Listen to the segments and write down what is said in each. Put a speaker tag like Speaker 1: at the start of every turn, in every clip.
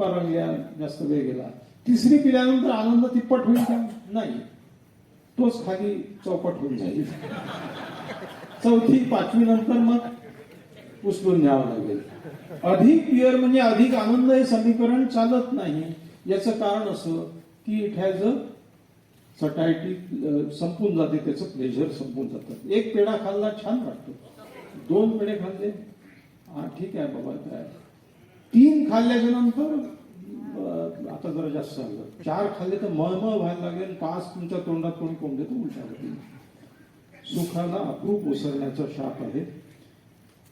Speaker 1: गप्पा जास्त वेळ गेला. तिसरी पिल्यानंतर आनंद तिप्पट होईल का? नाही. तोच खाली चौपट होऊन जाईल. चौथी पाचवी नंतर मग उचलून न्यावं लागेल. अधिक पिअर म्हणजे अधिक आनंद हे समीकरण चालत नाही. याचं कारण असं की इट हॅज अ सटायटी संपून जाते त्याचं प्लेजर संपून जातं. एक पेढा खाल्ला छान वाटतो. दोन पेढे खाल्ले. हा ठीक आहे बाबा काय? तीन खाल्ल्याच्या नंतर आता जरा जास्त झालं चार खाल्ले तर मळमळ व्हायला लागेल पाच तुमच्या तोंडात कोणी कोंबडे तर उलटा होतील सुखाला अप्रूप ओसरण्याचा शाप आहे.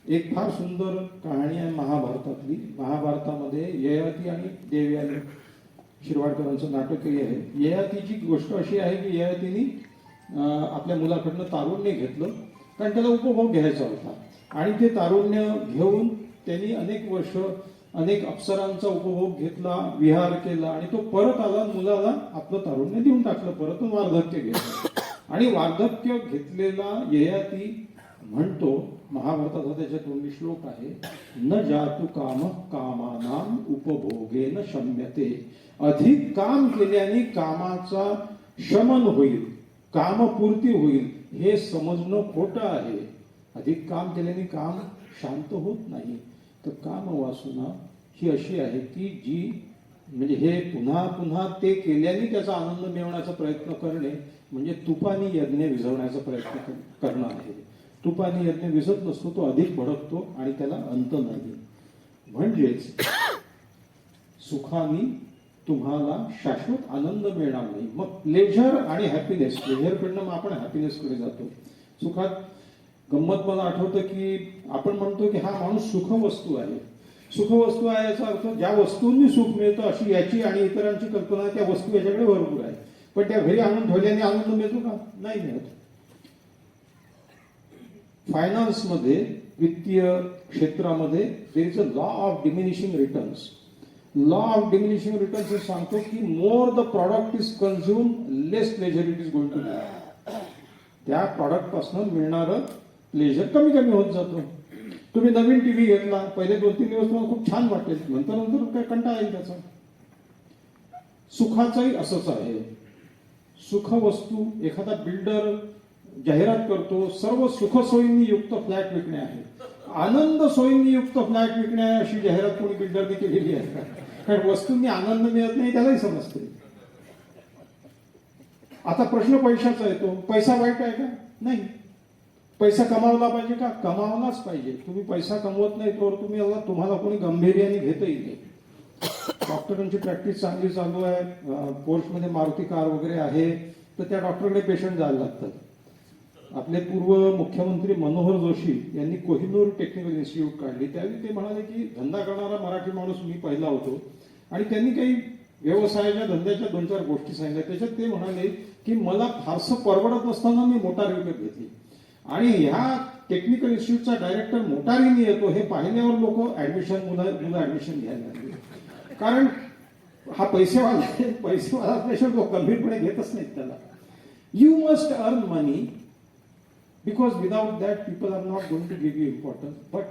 Speaker 1: एक फार सुंदर कहाणी आहे महाभारतातली. महाभारतामध्ये ययाती आणि देवयानी शिरवाडकरांचं नाटकही आहे. ययातीची गोष्ट अशी आहे की ययातीने आपल्या मुलाकडनं तारुण्य घेतलं कारण त्याला उपभोग घ्यायचा होता. आणि ते तारुण्य घेऊन त्यांनी अनेक वर्ष अनेक अप्सरांचा उपभोग घेतला विहार केला आणि तो परत आला मुलाला आपलं तारुण्य देऊन टाकलं परत वार्धक्य घेतलं. आणि वार्धक्य घेतलेला ययाती म्हणतो महाभारताचा त्याच्या तोंडी श्लोक आहे न जातु काम कामानाम उपभोगे न शम्यते. अधिक काम केल्याने कामाचा शमन होईल कामपूर्ती होईल हे समजणं खोटं आहे. अधिक काम केल्याने काम शांत होत नाही. तर काम वासना ही अशी आहे की जी म्हणजे हे पुन्हा पुन्हा ते केल्याने त्याचा आनंद मिळवण्याचा प्रयत्न करणे म्हणजे तुपानी यज्ञ विझवण्याचा प्रयत्न करणं आहे. तुपानी यज्ञ विझत नसतो तो अधिक भडकतो आणि त्याला अंत नाही. म्हणजेच सुखाने तुम्हाला शाश्वत आनंद मिळणार नाही. मग प्लेजर आणि हॅपीनेस प्लेजरकडनं मग आपण हॅपीनेसकडे जातो. सुखात गंमत मला आठवतं की आपण म्हणतो की हा माणूस सुखवस्तू आहे. सुखवस्तू आहे याचा अर्थ ज्या वस्तूंनी सुख मिळतं अशी याची आणि इतरांची कल्पना त्या वस्तू याच्याकडे भरपूर आहे. पण त्या घरी आणून ठेवल्याने आनंद मिळतो का? नाही मिळत. फायनान्समध्ये वित्तीय क्षेत्रामध्ये there is a law of diminishing returns law of diminishing returns हे सांगतो की more the product is consume less pleasure it is going to त्या प्रॉडक्टपासून मिळणारं प्लेजर कमी कमी होत जातो. तुम्ही नवीन टीव्ही घेतला पहिले दोन तीन दिवस तुम्हाला खूप छान वाटले. नंतर नंतर काय कंटाळा येईल त्याचा. सुखाचंही असंच आहे. सुखवस्तू एखादा बिल्डर जाहिरात करतो सर्व सुखसोयींनी युक्त फ्लॅट विकणे आहे. आनंद सोयींनी युक्त फ्लॅट विकणे आहे अशी जाहिरात कोणी बिल्डरने केलेली आहे. का? कारण वस्तूंनी आनंद मिळत नाही त्यालाही समजते. आता प्रश्न पैशाचा येतो. पैसा वाईट आहे का? नाही. पैसा कमावला पाहिजे का? कमावलाच पाहिजे. तुम्ही पैसा कमवत नाही तर तुम्ही याला तुम्हाला कोणी गंभीर्याने घेतही नाही. डॉक्टरांची प्रॅक्टिस चांगली चालू आहे. कोर्समध्ये मारुती कार वगैरे आहे. तर त्या डॉक्टरकडे पेशंट जायला लागतात. आपले पूर्व मुख्यमंत्री मनोहर जोशी यांनी कोहिनूर टेक्निकल इन्स्टिट्यूट काढली. त्यावेळी ते म्हणाले की धंदा करणारा मराठी माणूस मी पहिला होतो. आणि त्यांनी काही व्यवसायाच्या धंद्याच्या दोन चार गोष्टी सांगितल्या. त्याच्यात ते म्हणाले की मला फारसं परवडत नसताना मी मोटार विकत घेतली. आणि ह्या टेक्निकल इन्स्टिट्यूटचा डायरेक्टर मोटारीने येतो हे पाहिल्यावर लोक ऍडमिशन मुलं मुलं ऍडमिशन घ्यायला लागले. कारण हा पैसेवाला पैसेवाला असल्याशिवाय तो गंभीरपणे घेतच नाहीत त्याला. You must earn money because without that people are not going to give you importance but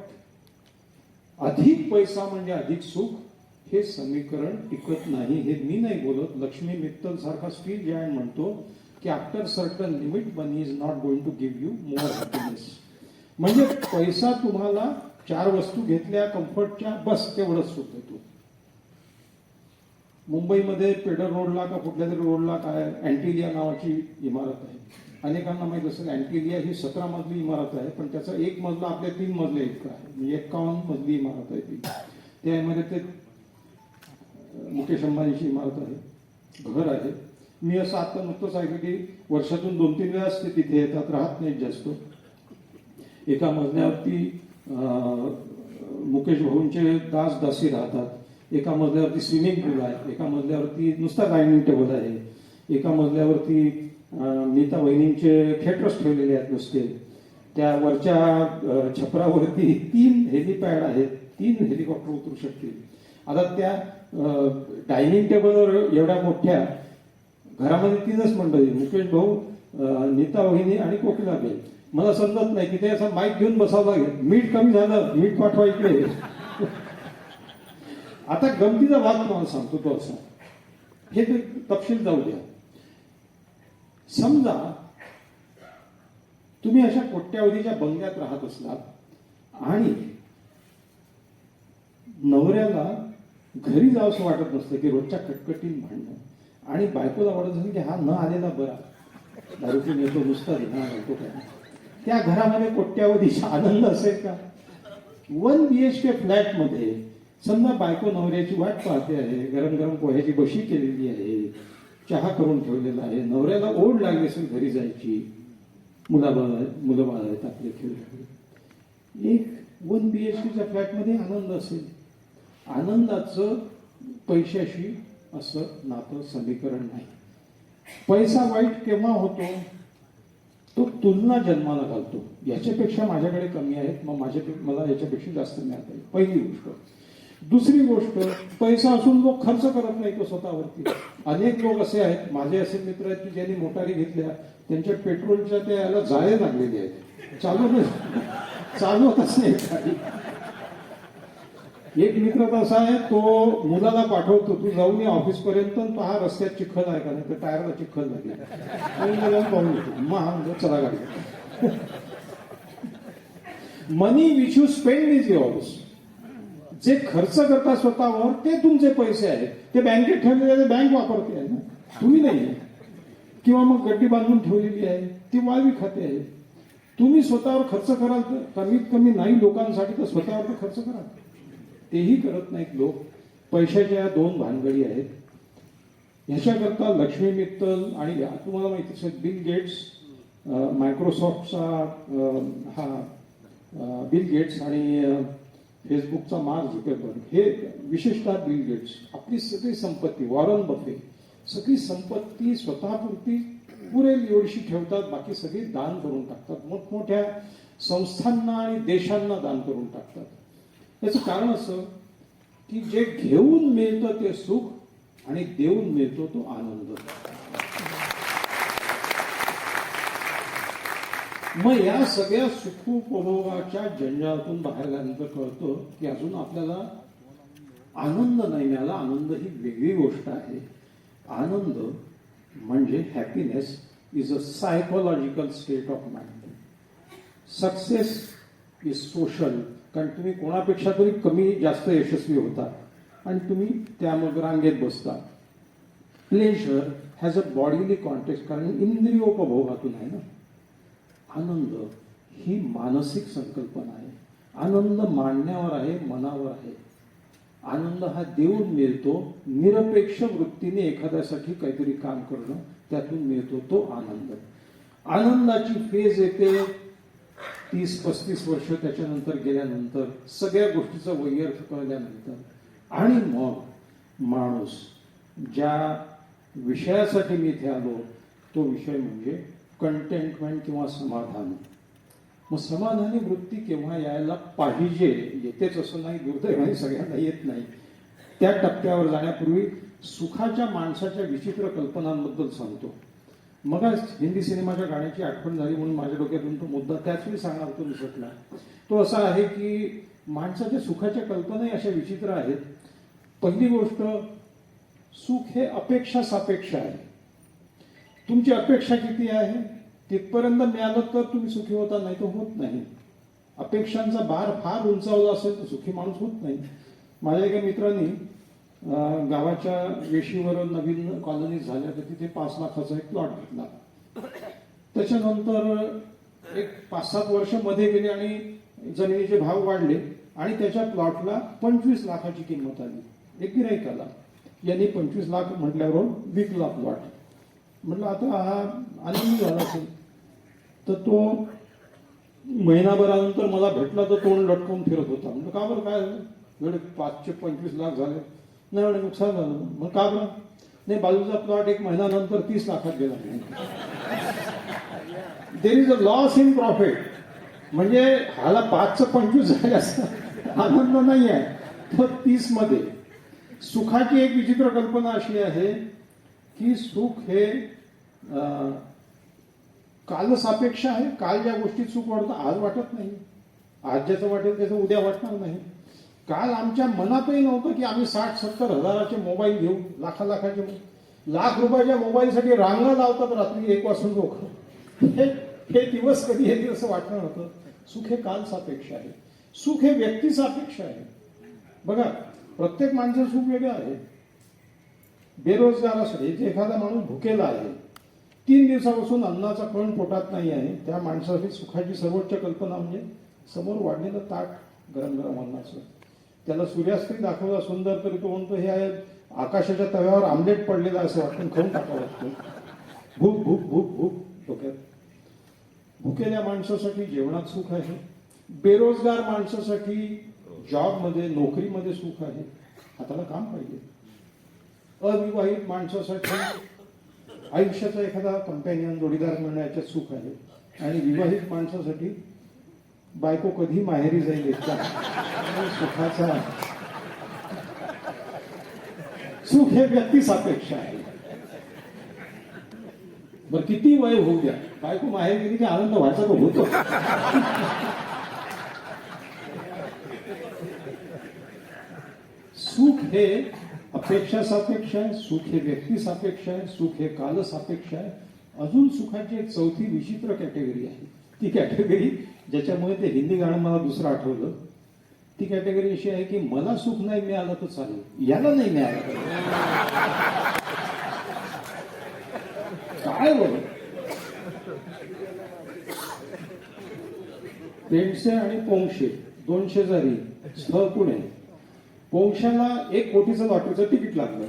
Speaker 1: अधिक पैसा म्हणजे अधिक सुख हे समीकरण टिकत नाही. हे मी नाही बोलत. लक्ष्मी मित्तल सारखा स्टील जॅन म्हणतो की after certain limit money is not going to give you more happiness म्हणजे पैसा तुम्हाला चार वस्तू घेतल्या कम्फर्टच्या बस तेवढंच सुख देतो मुंबईमध्ये पेडर रोडला का कुठल्या तरी रोडला काय अँटिलिया नावाची इमारत आहे. अनेकांना माहीत असेल अँटिलिया ही सतरा मजली इमारत आहे पण त्याचा एक मजला आपल्या तीन मजले इतका आहे. म्हणजे एक्कावन्न मजली इमारत आहे ती. त्या इमारतीत मुकेश अंबानीची इमारत आहे. घर आहे. मी असं आता नुकतंच ऐकलं की वर्षातून दोन तीन वेळाच ते तिथे येतात राहत नाहीत जास्त. एका मजल्यावरती मुकेश भाऊंचे दास दासी राहतात. एका मजल्यावरती स्विमिंग पूल आहे. एका मजल्यावरती नुसता डायनिंग टेबल आहे. एका मजल्यावरती नीता वहिनींचे थिएटर्स ठेवलेले आहेत नुसते. त्या वरच्या छपरावरती तीन हेलिपॅड आहेत. तीन हेलिकॉप्टर उतरू शकतील. आता त्या डायनिंग टेबलवर एवढ्या मोठ्या घरामध्ये तीनच मंडळी मुकेश भाऊ नीता वहिनी आणि कोकिलाबाई मला समजत नाही की ते असं माईक घेऊन बसावं लागेल. मीठ कमी झालं मीठ पाठवा इकडे. आता गमतीचा भाग तुम्हाला सांगतो तो असा. हे ते तपशील जाऊ द्या. समजा तुम्ही अशा कोट्यावधीच्या बंगल्यात राहत असलात आणि नवऱ्याला घरी जावंसं वाटत नसतं की रोजच्या कटकटीन भांडणं. आणि बायकोला वाटत असेल की हा न आलेला बरा. दारू पिऊन येतो नुसता धिंगाणा घालतो काय. त्या घरामध्ये कोट्यावधीचा आनंद असेल का? वन बी एच के फ्लॅटमध्ये समजा बायको नवऱ्याची वाट पाहते आहे गरम गरम पोह्याची बशी केलेली आहे चहा करून ठेवलेला आहे नवऱ्याला ओढ लागली असेल घरी जायची मुलाबाळ मुलं बाळ आहेत आपले खेळ एक वन बी एच केच्या फ्लॅटमध्ये आनंद असेल. आनंदाचं पैशाशी असं नातं समीकरण नाही. पैसा वाईट केव्हा होतो? तो तुलना जन्माला घालतो. याच्यापेक्षा माझ्याकडे कमी आहेत मग माझ्या मला याच्यापेक्षा जास्त मिळत आहे पहिली गोष्ट. दुसरी गोष्ट पैसा असून लोक खर्च करत नाही तो स्वतःवरती. अनेक लोक असे आहेत माझे असे मित्र आहेत की ज्यांनी मोटारी घेतल्या त्यांच्या पेट्रोलच्या त्या याला जाळे लागलेले आहेत. चालू नाही चालवतच नाही एक मित्र कसा आहे तो मुलाला पाठवतो तू जाऊन या ऑफिस पर्यंत तो हा रस्त्यात चिखल आहे का नाही? तर टायरला चिखल लागेल आणि मी पाहून येतो मग हा चला गाडी. Money which you spend is yours जे खर्च करता स्वतःवर ते तुमचे पैसे आहेत. ते बँकेत ठेवलेले बँक वापरते आहे ना. तुम्ही नाही किंवा मग गड्डी बांधून ठेवलेली आहे ती वाळवी खाते आहे. तुम्ही स्वतःवर खर्च कराल तर कमीत कमी नाही लोकांसाठी तर स्वतःवर तर खर्च कराल. तेही करत नाहीत लोक. पैशाच्या दोन भानगडी आहेत. ह्याच्याकरता लक्ष्मी मित्तल आणि या- तुम्हाला माहिती असेल बिल गेट्स मायक्रोसॉफ्टचा हा बिल गेट्स आणि फेसबुकचा मार्क झुकेबर्ग हे विशेषतः बिल गेट्स. आपली सगळी संपत्ती वॉरन बफे सगळी संपत्ती स्वतःपुरती पुरेल एवढीशी ठेवतात बाकी सगळी दान करून टाकतात. मोठमोठ्या संस्थांना आणि देशांना दान करून टाकतात. याचं कारण असं की जे घेऊन मिळतं ते सुख आणि देऊन मिळतो तो आनंद. मग या सगळ्या सुखोपभोगाच्या जंजाळातून बाहेर आल्यानंतर कळतं की अजून आपल्याला आनंद नाही मिळाला आनंद ही वेगळी गोष्ट आहे. आनंद म्हणजे happiness is a psychological state of mind success is social कारण तुम्ही कोणापेक्षा तरी कमी जास्त यशस्वी होता आणि तुम्ही त्या मग रांगेत बसता. Pleasure has a bodily context कारण इंद्रियोपभोगातून आहे ना. आनंद ही मानसिक संकल्पना आहे. आनंद मांडण्यावर आहे मनावर आहे. आनंद हा देऊन मिळतो निरपेक्ष वृत्तीने एखाद्यासाठी काहीतरी काम करणं त्यातून मिळतो तो आनंद. आनंदाची फेज येते तीस पस्तीस वर्ष त्याच्यानंतर गेल्यानंतर सगळ्या गोष्टीचं वैयर्थ कळल्यानंतर. आणि मग माणूस ज्या विषयासाठी मी इथे आलो तो विषय म्हणजे कंटेंटमेंट किंवा समाधान. मग समाधानी वृत्ती केव्हा यायला पाहिजे येतेच असं नाही दुर्दैवाने सगळ्यांना येत नाही. त्या टप्प्यावर जाण्यापूर्वी सुखाच्या माणसाच्या विचित्र कल्पनांबद्दल सांगतो. मग हिंदी सिनेमाच्या गाण्याची आठवण झाली म्हणून माझ्या डोक्यातून तो मुद्दा त्याच वेळी सांगणार तो विसरला तो असा आहे की माणसाच्या सुखाच्या कल्पनाही अशा विचित्र आहेत. पहिली गोष्ट सुख हे अपेक्षा सापेक्ष आहे. तुमची अपेक्षा किती आहे? तिथपर्यंत मिळालं तर तुम्ही सुखी होता नाही तर होत नाही. अपेक्षांचा भार फार उंचावला असेल तर सुखी माणूस होत नाही. माझ्या एका मित्रांनी गावाच्या वेशीवरून नवीन कॉलनी झाल्या तर तिथे पाच लाखाचा एक प्लॉट घेतला त्याच्यानंतर एक पाच सात वर्षमध्ये गेले आणि जमिनीचे भाव वाढले आणि त्याच्या प्लॉटला पंचवीस लाखाची किंमत आली. एक गिराईक यांनी पंचवीस लाख म्हटल्यावर विकला प्लॉट म्हटलं आता हा आनंद झाला असेल तर तो महिनाभरानंतर मला भेटला तर तोंड लटकून फिरत होता. म्हणजे का बरं काय झालं? पाचशे पंचवीस लाख झाले. नाही एवढे नुकसान झालं. मग का बरं? नाही बाजूचा प्लॉट एक महिन्यानंतर तीस लाखात गेला. There is a loss in profit म्हणजे ह्याला पाचचं पंचवीस झाले असतं आनंद नाही आहे तर तीसमध्ये सुखाची एक विचित्र कल्पना अशी आहे की सुख हे अं, कालसापेक्ष आहे. काल ज्या गोष्टीत सुख वाटतं आज वाटत नाही. आज ज्याचं वाटेल त्याचं उद्या वाटणार नाही. काल आमच्या मनातही नव्हतं की आम्ही साठ सत्तर हजाराचे मोबाईल घेऊ लाखा लाखाचे लाख रुपयाच्या मोबाईलसाठी रांगा लावतात रात्री एक वाजून लोक. हे हे दिवस कधी येतील असं वाटलं नव्हतं सुख हे काल सापेक्ष आहे. सुख हे व्यक्ती सापेक्ष आहे. बघा प्रत्येक माणसं सुख वेगळं आहे. बेरोजगार असले जे एखादा माणूस भुकेला आहे तीन दिवसापासून अन्नाचा कण पोटात नाही आहे त्या माणसासाठी सुखाची सर्वोच्च कल्पना म्हणजे समोर वाढलेलं ताट गरम गरम अन्नाचं. त्याला सूर्यास्त्री दाखवला सुंदर तरी तो म्हणतो हे आहे आकाशाच्या तव्यावर आमलेट पडलेला असं वाटून खाऊन टाकावं लागतो भूक भूक भूक भूक डोक्यात. भुकेल्या माणसासाठी जेवणात सुख आहे. बेरोजगार माणसासाठी जॉबमध्ये नोकरीमध्ये सुख आहे. हाताला काम पाहिजे. अविवाहित माणसासाठी आयुष्याचा एखादा कंपॅनियन जोडीदार म्हणण्याच्यात सुख आहे. आणि विवाहित माणसासाठी बायको कधी माहेरी जाईल याचा सुखाचा. सुख हे व्यक्ती सापेक्ष आहे. बर किती वय होऊ द्या. बायको माहेर गेली की आनंद व्हायचा तो होतो. सुख हे अपेक्षा सापेक्ष आहे सुख हे व्यक्ती सापेक्ष आहे सुख हे काल सापेक्ष आहे. अजून सुखाची एक चौथी विचित्र कॅटेगरी आहे. ती कॅटेगरी ज्याच्यामुळे ते हिंदी गाणं मला दुसरं आठवलं. ती कॅटेगरी अशी आहे की मला सुख नाही मिळालं तर चालेल. याला नाही मिळालं. काय बरं पेंडसे आणि पोंगशे दोन शेजारी स्थळ पुणे. पोंशाला एक कोटीचं लॉटरीचं तिकीट लागलं.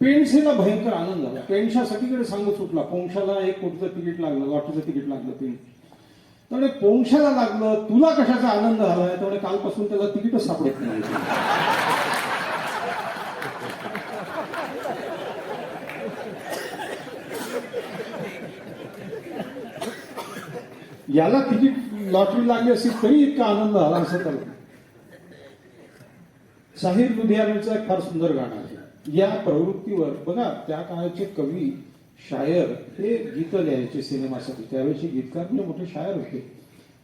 Speaker 1: पेंडसेला भयंकर आनंद झाला पेंडशा सगळीकडे सांगत सुटला. पोंशाला एक कोटीचं तिकीट लागलं लॉटरीचं तिकीट लागलं पेंड त्यामुळे पोंशाला लागलं तुला कशाचा आनंद झालाय त्यामुळे कालपासून त्याला तिकीटच सापडत नाही. याला तिकीट लॉटरी लागली असेल तरी इतका आनंद झाला असं त्याला. साहिर लुधियानाचं एक फार सुंदर गाणं आहे. या प्रवृत्तीवर बघा त्या काळाचे कवी शायर हे गीतं लिहायचे सिनेमासाठी. त्यावेळेचे गीतकार म्हणजे मोठे शायर होते.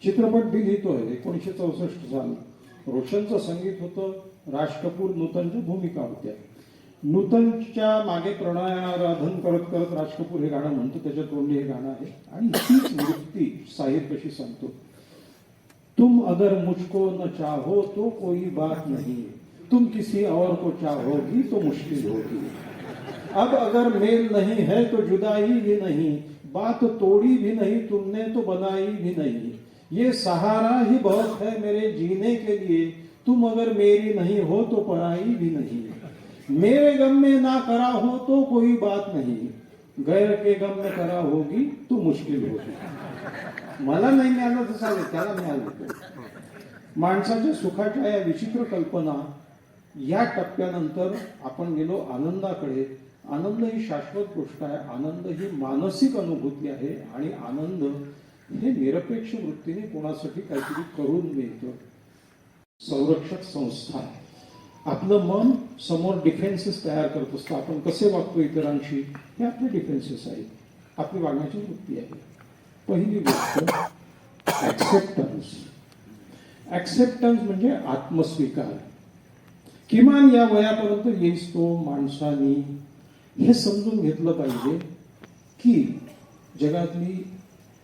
Speaker 1: चित्रपट बी लिहितोय एकोणीसशे चौसष्ट साल. रोशनचं संगीत होतं राज कपूर नूतनच्या भूमिका होत्या. नूतनच्या मागे प्रणयाराधन करत करत राज कपूर हे गाणं म्हणतो त्याच्या तोंडी हे गाणं आहे. आणि हीच वृत्ती साहिर कशी सांगतो. तुम अगर मुझको न चाहो तो कोई बात नहीं. तुम किसी और को चाहोगी तो मुश्किल होगी अब अगर मेल नहीं है तो जुदाई भी नहीं बात तोड़ी भी नहीं तुमने तो बनाई भी नहीं। ये सहारा ही बहुत है मेरे जीने के लिए तुम अगर मेरी नहीं हो तो पराई भी नहीं। मेरे गम में ना करा हो तो कोई बात नहीं गैर के गम में करा होगी तो मुश्किल होगी। मला नाही मिळालं तर चालेल त्याला मिळालं माणसाच्या सुखाच्या या विचित्र कल्पना या टप्प्यानंतर आपण गेलो आनंदाकडे आनंद ही शाश्वत गोष्ट आहे. आनंद ही मानसिक अनुभूती आहे आणि आनंद हे निरपेक्ष वृत्तीने कोणासाठी काहीतरी करून मिळतं. संरक्षक संस्था आपलं मन समोर डिफेन्सेस तयार करत असतं. आपण कसे वागतो इतरांशी? हे आपले डिफेन्सेस आहेत. आपली वागण्याची वृत्ती आहे. पहिली गोष्ट ऍक्सेप्टन्स ऍक्सेप्टन्स म्हणजे आत्मस्वीकार. किमान या वयापर्यंत येईस तो माणसानी. हे समजून घेतलं पाहिजे की जगातली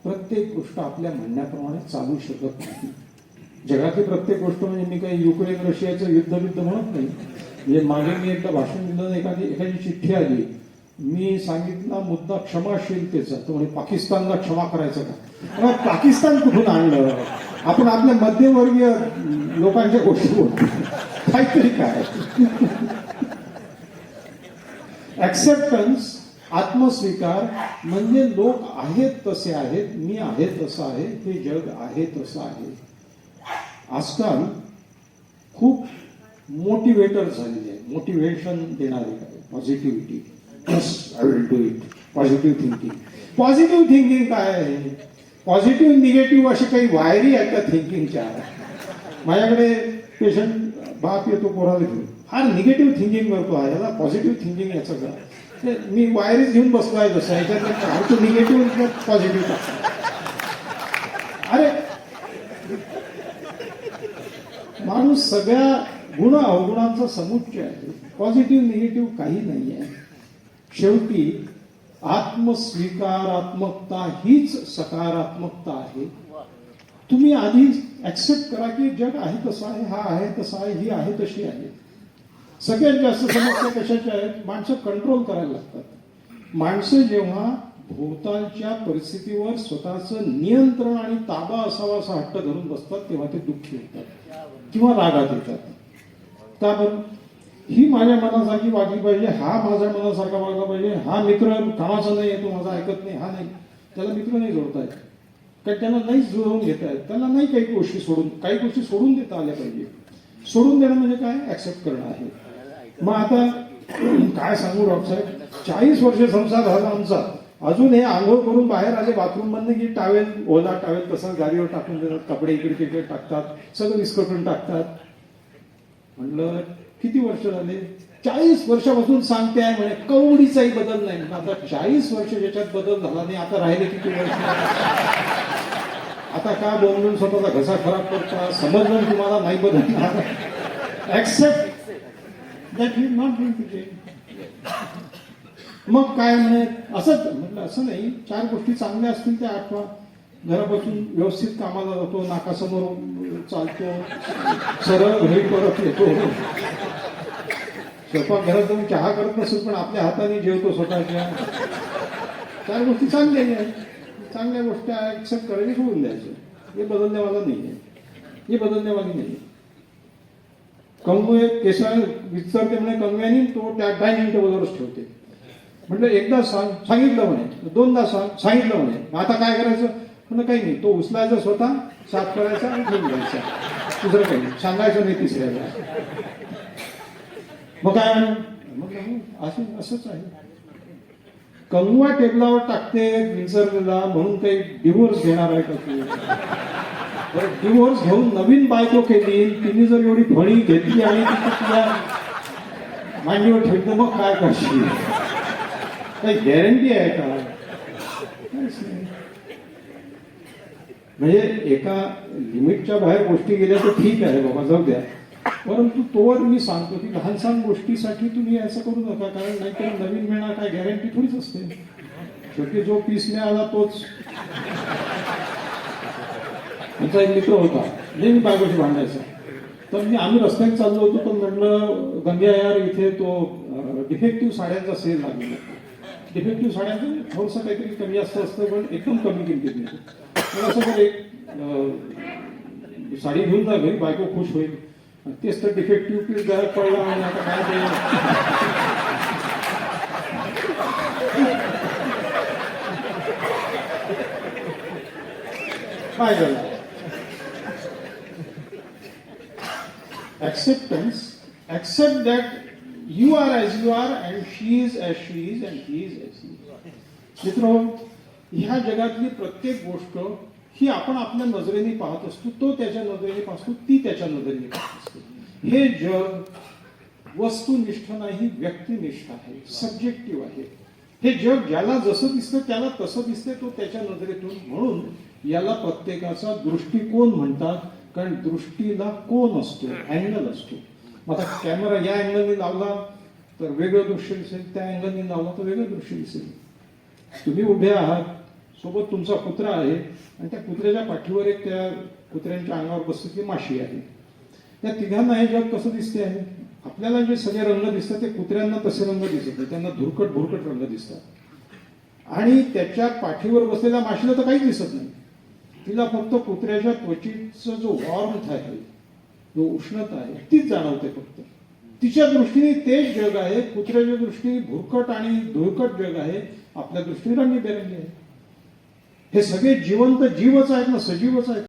Speaker 1: प्रत्येक गोष्ट आपल्या म्हणण्याप्रमाणे चालू शकत नाही. जगातली प्रत्येक गोष्ट म्हणजे मी काही युक्रेन रशियाचं युद्ध युद्ध म्हणत नाही. म्हणजे मागे मी एकदा भाषण दिलं एखादी एखादी चिठ्ठी आली. मी सांगितला मुद्दा क्षमाशीलतेचा तो म्हणजे पाकिस्तानला क्षमा करायचं का? पाकिस्तान कुठून आणलं? आपण आपल्या मध्यमवर्गीय लोकांच्या गोष्टी बोलतो. काहीतरी काय? ऍक्सेप्टन्स आत्मस्वीकार म्हणजे लोक आहेत तसे आहेत मी आहे तसं आहे हे जग आहे तसं आहे. आजकाल खूप मोटिवेटर झालेले आहे. मोटिवेशन देणारे काय positivity yes I will do it positive thinking positive thinking काय आहे? पॉझिटिव्ह निगेटिव्ह अशी काही वायरी आहेत का थिंकिंगच्या माझ्याकडे पेशंट बाप येतो पोराला घेऊन हा निगेटिव्ह थिंकिंग करतो आहे याला पॉझिटिव्ह थिंकिंग याचं का? मी वायरीज घेऊन बसलो आहे जसं ह्याच्यात निगेटिव्ह पॉझिटिव्ह अरे माणूस सगळ्या गुण अवगुणांचा समुच्चय आहे. पॉझिटिव्ह निगेटिव्ह काही नाही आहे. शेवटी आत्मस्वीकारात्मकता हीच सकारात्मकता आहे. तुम्ही आधी ऍक्सेप्ट करा की जग आहे तसं आहे हा आहे तसा आहे ही आहे तशी आहे. सगळ्यात जास्त समस्या कशाच्या आहेत? माणसं कंट्रोल करायला लागतात. माणसं जेव्हा भोवतालच्या परिस्थितीवर स्वतःचं नियंत्रण आणि ताबा असावा असा हट्ट धरून बसतात तेव्हा ते दुःखी होतात किंवा रागात येतात. का बरं? ही माझ्या मनासारखी वागली पाहिजे हा माझ्या मनासारखा वागला पाहिजे हा मित्र कामाचा नाही तो माझा ऐकत नाही हा नाही. त्याला मित्र नाही जोडता येत. तर त्याला नाहीच जुळवून घेता येत. त्याला नाही काही गोष्टी सोडून काही गोष्टी सोडून देता आल्या पाहिजे. सोडून देणं म्हणजे काय? ऍक्सेप्ट करणं आहे. मग आता काय सांगू डॉक्टर साहेब? चाळीस वर्ष संसार झाला आमचा. अजून हे आंघोळ करून बाहेर आले बाथरूम मधनं की टावेल ओला टावेल तसंच गाडीवर टाकून देतात कपडे इकडे तिकडे टाकतात सगळं विस्कटून टाकतात. म्हणलं किती वर्ष झाले? चाळीस वर्षापासून सांगते आहे म्हणे कवडीचाही बदल नाही. आता चाळीस वर्ष ज्याच्यात बदल झाला नाही आता राहिले किती वर्ष? आता का बोलून स्वतःचा घसा खराब करता? समजलं तुम्हाला नाही. बदलणार accept that you not going to मग काय म्हणे? असंच म्हटलं असं नाही. चार गोष्टी चांगल्या असतील त्या आठवा. घरापासून व्यवस्थित कामाला जातो नाकासमोर चालतो सरळ घरी परत येतो. स्वयंपाक घरात जाऊन चहा करत नसेल पण आपल्या हाताने जेवतो स्वतःच्या. चार गोष्टी चांगल्या आहेत. चांगल्या गोष्टी ऍक्सेप्ट करायची सोडून द्यायचं. हे बदलण्यावाला नाही आहे. हे बदलण्यावाली नाही कंगू एक केसाळ विचारते म्हणे कंगव्यानी तो त्या दहा मिनिटं बरोबरच ठेवते. म्हटलं एकदा सांग सांगितलं म्हणे दोनदा सांग सांगितलं म्हणे. आता काय करायचं? म्हणलं काही नाही. तो उचलायचा स्वतः साफ करायचा आणि ठेवून द्यायचा. दुसरं काही नाही. सांगायचं नाही तिसऱ्याला. मग काय मग म्हटलं हो, असं असंच आहे. कंगवा टेबलावर टाकते विसरलेला म्हणून काही डिवोर्स घेणार आहे का तू? बरं डिवोर्स घेऊन नवीन बायको केली तिने जर एवढी फळी घेतली आणि तुझ्या मांडीवर ठेवली तर मग काय करशील? काही गॅरंटी आहे का? म्हणजे एका लिमिटच्या बाहेर गोष्टी गेल्या तर ठीक आहे बाबा जाऊ द्या. परंतु तोवर मी सांगतो की लहान सहान गोष्टीसाठी तुम्ही असं करू नका कारण नाहीतर नवीन मिळणार काय गॅरंटी थोडीच असते. शेवटी जो पीस मिळाला तोच. आमचा एक मित्र होता नेहमी बायकोशी भांडायचा. तर मी आम्ही रस्त्याने चाललो होतो तर म्हटलं गंग्या यार इथे तो डिफेक्टिव्ह साड्यांचा सेल लागलेला डिफेक्टिव्ह साड्यांचं थोडंसं काहीतरी कमी जास्त असतं पण एकदम कमी किमतीत मिळतं. पण असं तर एक साडी घेऊन जा घरी बायको खुश होईल. त्यस्तो accept that you are as you are and she is as she is and he is as मित्र हा जगातली प्रत्येक गोष्ट ही आपण आपल्या नजरेने पाहत असतो तो त्याच्या नजरेने पाहतो ती त्याच्या नजरेने पाहत असते. हे जग वस्तुनिष्ठ नाही व्यक्तिनिष्ठ आहे सब्जेक्टिव्ह आहे. हे जग ज्याला जसं दिसतं त्याला तसं दिसते तो त्याच्या नजरेतून म्हणून याला प्रत्येकाचा दृष्टिकोन म्हणतात कारण दृष्टीला कोण असतो अँगल असतो. आता कॅमेरा या अँगलने लावला तर वेगळं दृश्य दिसेल त्या अँगलने लावला तर वेगळं दृश्य दिसेल. तुम्ही उभे आहात सोबत तुमचा कुत्रा आहे आणि त्या कुत्र्याच्या पाठीवर एक त्या कुत्र्यांच्या अंगावर बसलेली माशी आहे. त्या तिघांना हे जग कसं दिसते आहे? आपल्याला जे सगळे रंग दिसतात ते कुत्र्यांना तसे रंग दिसत नाही त्यांना धुरकट भुरकट रंग दिसतात. आणि त्याच्या पाठीवर बसलेल्या माशीला तर काहीच दिसत नाही. तिला फक्त कुत्र्याच्या त्वचेचा जो वॉर्मथ आहे जो उष्णता आहे तीच जाणवते फक्त. तिच्या दृष्टीने तेच जग आहे. कुत्र्याच्या दृष्टीने भुरकट आणि धुळकट जग आहे. आपल्या दृष्टीने रंगीबेरंगी आहे. हे सगळे जिवंत जीवच आहेत ना सजीवच आहेत.